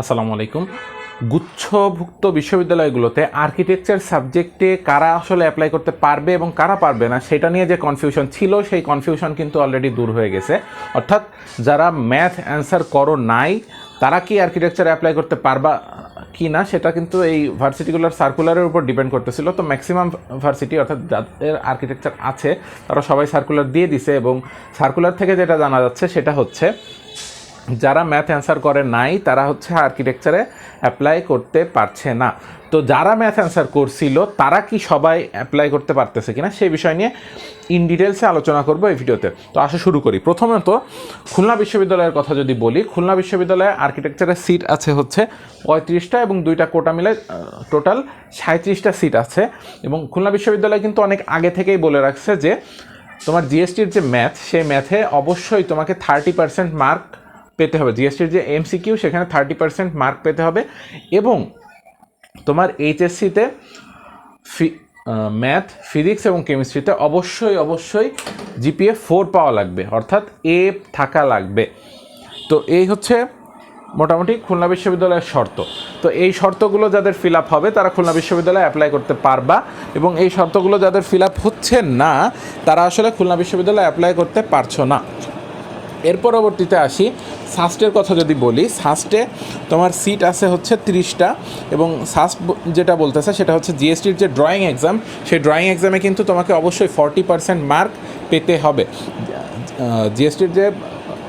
আসসালামু আলাইকুম। গুচ্ছভুক্ত বিশ্ববিদ্যালয়গুলোতে আর্কিটেকচার সাবজেক্টে কারা আসলে অ্যাপ্লাই করতে পারবে এবং কারা পারবে না, সেটা নিয়ে যে কনফিউশন ছিল, সেই কনফিউশন কিন্তু অলরেডি দূর হয়ে গেছে। অর্থাৎ যারা ম্যাথ অ্যান্সার করো নাই, তারা কি আর্কিটেকচার অ্যাপ্লাই করতে পারবা কি না সেটা কিন্তু এই ভার্সিটিগুলোর সার্কুলারের উপর ডিপেন্ড করতেছিল। তো ম্যাক্সিমাম ভার্সিটি অর্থাৎ যাদের আর্কিটেকচার আছে, তারা সবাই সার্কুলার দিয়ে দিছে এবং সার্কুলার থেকে যেটা জানা যাচ্ছে, সেটা হচ্ছে যারা ম্যাথ অ্যান্সার করে নাই, তারা হচ্ছে আর্কিটেকচারে অ্যাপ্লাই করতে পারছে না। তো যারা ম্যাথ অ্যান্সার করছিল, তারা কি সবাই অ্যাপ্লাই করতে পারতেছে কিনা, সেই বিষয় নিয়ে ইন ডিটেলসে আলোচনা করব এই ভিডিওতে। তো আসা শুরু করি। প্রথমত খুলনা বিশ্ববিদ্যালয়ের কথা যদি বলি, খুলনা বিশ্ববিদ্যালয়ে আর্কিটেকচারের সিট আছে হচ্ছে পঁয়ত্রিশটা এবং দুইটা কোটা মিলে টোটাল সাঁত্রিশটা সিট আছে। এবং খুলনা বিশ্ববিদ্যালয় কিন্তু অনেক আগে থেকেই বলে রাখছে যে, তোমার জিএসটির যে ম্যাথ সেই ম্যাথে অবশ্যই তোমাকে থার্টি পার্সেন্ট মার্ক পেতে হবে। জিএসটির যে এমসিকিউ সেখানে থার্টি পার্সেন্ট মার্ক পেতে হবে এবং তোমার এইচএসসিতে ফি ম্যাথ ফিজিক্স এবং কেমিস্ট্রিতে অবশ্যই অবশ্যই জিপিএ ফোর পাওয়া লাগবে, অর্থাৎ এ থাকা লাগবে। তো এই হচ্ছে মোটামুটি খুলনা বিশ্ববিদ্যালয়ের শর্ত। তো এই শর্তগুলো যাদের ফিল আপ হবে, তারা খুলনা বিশ্ববিদ্যালয়ে অ্যাপ্লাই করতে পারবা এবং এই শর্তগুলো যাদের ফিল আপ হচ্ছে না, তারা আসলে খুলনা বিশ্ববিদ্যালয়ে অ্যাপ্লাই করতে পারছ না। এর পরবর্তীতে আসি। সাস্টের কথা যদি বলি, সাস্টে তোমার সিট আছে হচ্ছে তিরিশটা এবং সাস্ট যেটা বলতেছে সেটা হচ্ছে জিএসটির যে ড্রয়িং এক্সাম সেই ড্রয়িং এক্সামে কিন্তু তোমাকে অবশ্যই ফর্টি পার্সেন্ট মার্ক পেতে হবে। জিএসটির যে,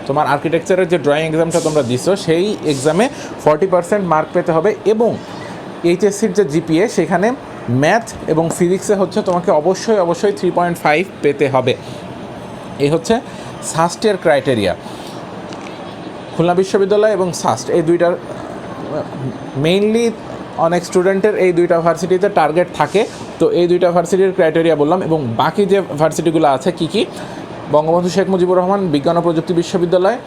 তোমার আর্কিটেকচারের যে ড্রয়িং এক্সামটা তোমরা দিছো, সেই এক্সামে ফর্টি পার্সেন্ট মার্ক পেতে হবে এবং এইচএসসির যে জিপিএ সেখানে ম্যাথ এবং ফিজিক্সে হচ্ছে তোমাকে অবশ্যই অবশ্যই থ্রি পয়েন্ট ফাইভ পেতে হবে। এই হচ্ছে সাস্টের ক্রাইটেরিয়া। খুলনা বিশ্ববিদ্যালয় এবং সাস্ট, এই দুইটার মেইনলি অনেক স্টুডেন্টের এই দুইটা ভার্সিটিতে টার্গেট থাকে। তো এই দুইটা ভার্সিটির ক্রাইটেরিয়া বললাম এবং বাকি যে ভার্সিটিগুলো আছে কি কি? বঙ্গবন্ধু শেখ মুজিবুর রহমান, বিজ্ঞান ও প্রযুক্তি বিশ্ববিদ্যালয়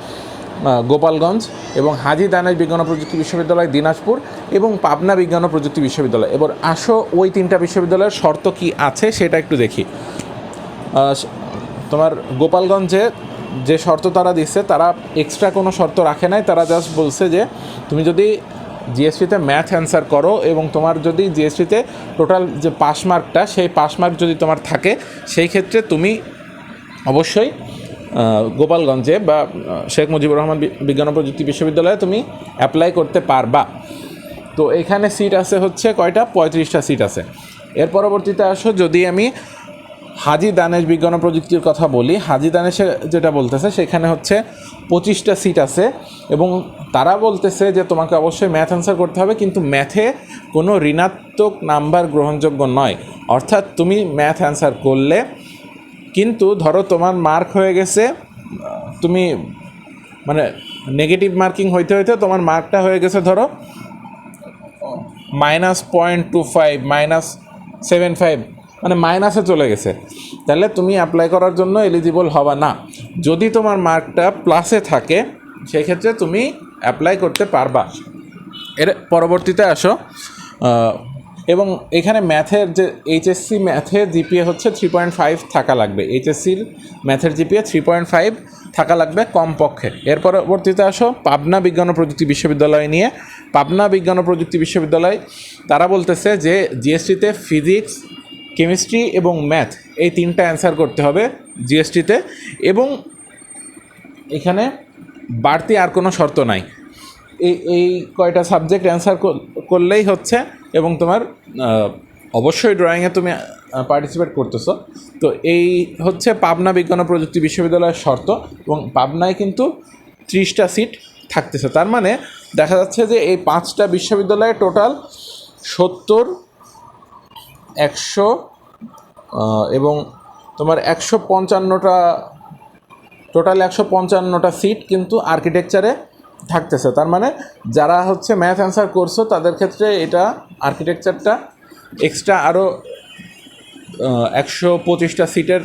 গোপালগঞ্জ এবং হাজি দানেশ বিজ্ঞান ও প্রযুক্তি বিশ্ববিদ্যালয়, দিনাজপুর এবং পাবনা বিজ্ঞান ও প্রযুক্তি বিশ্ববিদ্যালয়। এবার আসো ওই তিনটা বিশ্ববিদ্যালয়ের শর্ত কি আছে সেটা একটু দেখি। তোমার গোপালগঞ্জে যে শর্ত তারা দিচ্ছে তারা এক্সট্রা কোনো শর্ত রাখে নাই, তারা জাস্ট বলছে যে তুমি যদি জিএসটিতে ম্যাথ অ্যান্সার করো এবং তোমার যদি জিএসটিতে টোটাল যে পাস মার্কটা সেই পাস মার্ক যদি তোমার থাকে, সেই ক্ষেত্রে তুমি অবশ্যই গোপালগঞ্জে বা শেখ মুজিবুর রহমান বিজ্ঞান ও প্রযুক্তি বিশ্ববিদ্যালয়ে তুমি অ্যাপ্লাই করতে পারবা। তো এখানে সিট আছে হচ্ছে কয়টা? পঁয়ত্রিশটা সিট আছে। এর পরবর্তীতে আসো, যদি আমি হাজি দানেশ বিজ্ঞান প্রযুক্তির কথা বলি, হাজি দানেশে যেটা বলতেছে, সেখানে হচ্ছে পঁচিশটা সিট আছে এবং তারা বলতেছে যে তোমাকে অবশ্যই ম্যাথ অ্যান্সার করতে হবে, কিন্তু ম্যাথে কোনো ঋণাত্মক নাম্বার গ্রহণযোগ্য নয়। অর্থাৎ তুমি ম্যাথ অ্যান্সার করলে, কিন্তু ধরো তোমার মার্ক হয়ে গেছে, তুমি মানে নেগেটিভ মার্কিং হইতে হইতে তোমার মার্কটা হয়ে গেছে ধরো minus point two five minus seven five মানে মাইনাসে চলে গেছে। তাহলে তুমি অ্যাপ্লাই করার জন্য এলিজিবল হবা না। যদি তোমার মার্কটা প্লাসে থাকে, সেক্ষেত্রে তুমি অ্যাপ্লাই করতে পারবা। এর পরবর্তীতে আসো। এবং এখানে ম্যাথের যে এইচএসসি ম্যাথের জিপিএ হচ্ছে থ্রি পয়েন্ট ফাইভ থাকা লাগবে। এইচএসসির ম্যাথের জিপিএ থ্রি পয়েন্ট ফাইভ থাকা লাগবে কমপক্ষে। এর পরবর্তীতে আসো, পাবনা বিজ্ঞান ও প্রযুক্তি বিশ্ববিদ্যালয় নিয়ে। পাবনা বিজ্ঞান ও প্রযুক্তি বিশ্ববিদ্যালয়, তারা বলতেছে যে জিএসটিতে ফিজিক্স কেমিস্ট্রি এবং ম্যাথ এই তিনটা অ্যান্সার করতে হবে জিএসটিতে। এবং এখানে বাড়তি আর কোনো শর্ত নাই। এই এই কয়টা সাবজেক্ট অ্যান্সার করলেই হচ্ছে এবং তোমার অবশ্যই ড্রয়িংয়ে তুমি পার্টিসিপেট করতেছো। তো এই হচ্ছে পাবনা বিজ্ঞান ও প্রযুক্তি বিশ্ববিদ্যালয়ের শর্ত এবং পাবনায় কিন্তু ত্রিশটা সিট থাকতেছে। তার মানে দেখা যাচ্ছে যে এই পাঁচটা বিশ্ববিদ্যালয়ে টোটাল সত্তর একশো এবং তোমার একশো পঞ্চান্নটা টোটাল একশো পঞ্চান্নটা সিট কিন্তু আর্কিটেকচারে থাকতেছে। তার মানে যারা হচ্ছে ম্যাথ অ্যান্সার করছ, তাদের ক্ষেত্রে এটা আর্কিটেকচারটা এক্সট্রা আরও একশো পঁচিশটা সিটের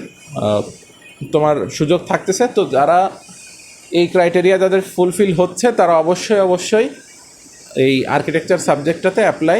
তোমার সুযোগ থাকতেছে। তো যারা এই ক্রাইটেরিয়া যাদের ফুলফিল হচ্ছে, তারা অবশ্যই অবশ্যই এই আর্কিটেকচার সাবজেক্টটাতে অ্যাপ্লাই